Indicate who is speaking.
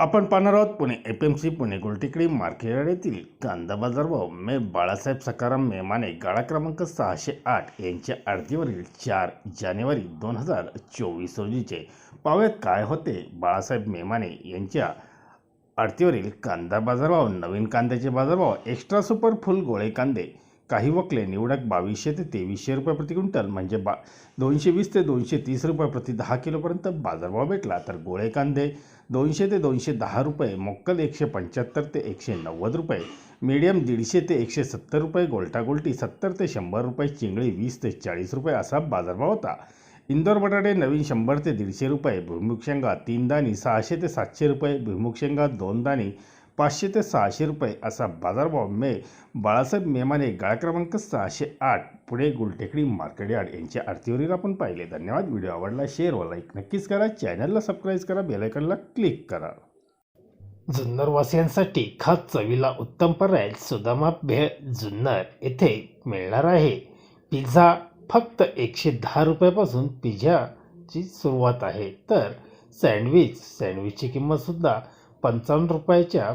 Speaker 1: आपण पाहणार आहोत Pune F M C Pune Gultekdi market येथील कांदा बाजारभाव. मे बाळासाहेब सकाराम मेमाने गाळा क्रमांक सहाशे आठ यांच्या आडतीवरील चार जानेवारी दोन हजार चोवीस रोजीचे पाव्यात काय होते? बाळासाहेब मेमाने यांच्या आडतीवरील कांदा बाजारभाव नवीन कांद्याचे बाजारभाव एक्स्ट्रा सुपर फुल गोळे कांदे काही वकले निवडक बावीसशे ते तेवीसशे रुपये प्रति क्विंटल म्हणजे बा दोनशे वीस ते दोनशे तीस रुपये प्रति दहा किलोपर्यंत बाजारभाव भेटला. तर गोळे कांदे दोनशे ते दोनशे दहा रुपये मोक्कल एकशे पंच्याहत्तर ते एकशे नव्वद रुपये मीडियम दीडशे ते एकशे सत्तर रुपये गोल्टा गोल्टी सत्तर ते शंभर रुपये चिंगळी वीस ते चाळीस रुपये असा बाजारभाव होता. इंदोर बटाटे नवीन शंभर ते दीडशे रुपये भुईमुग शेंगा तीन दाणी सहाशे ते सातशे रुपये भुईमुग शेंगा दोन दाणी पाचशे ते सहाशे रुपये असा बाजारभाव मे बाळासाहेब मेमाने गाळा क्रमांक सहाशे आठ पुणे गुलटेकडी मार्केट यार्ड यांच्या आरतीवरील आपण पाहिले. धन्यवाद. व्हिडिओ आवडला शेअर व लाईक नक्कीच करा. चॅनलला सबस्क्राईब करा. बेलायकनला क्लिक करा. जुन्नरवासियांसाठी खास चवीला उत्तम पर्याय सुदामा भेळ जुन्नर येथे मिळणार आहे. पिझ्झा फक्त एकशे दहा रुपयापासून पिझ्झाची सुरुवात आहे. तर सँडविच सँडविचची किंमतसुद्धा पंचावन्न रुपयाच्या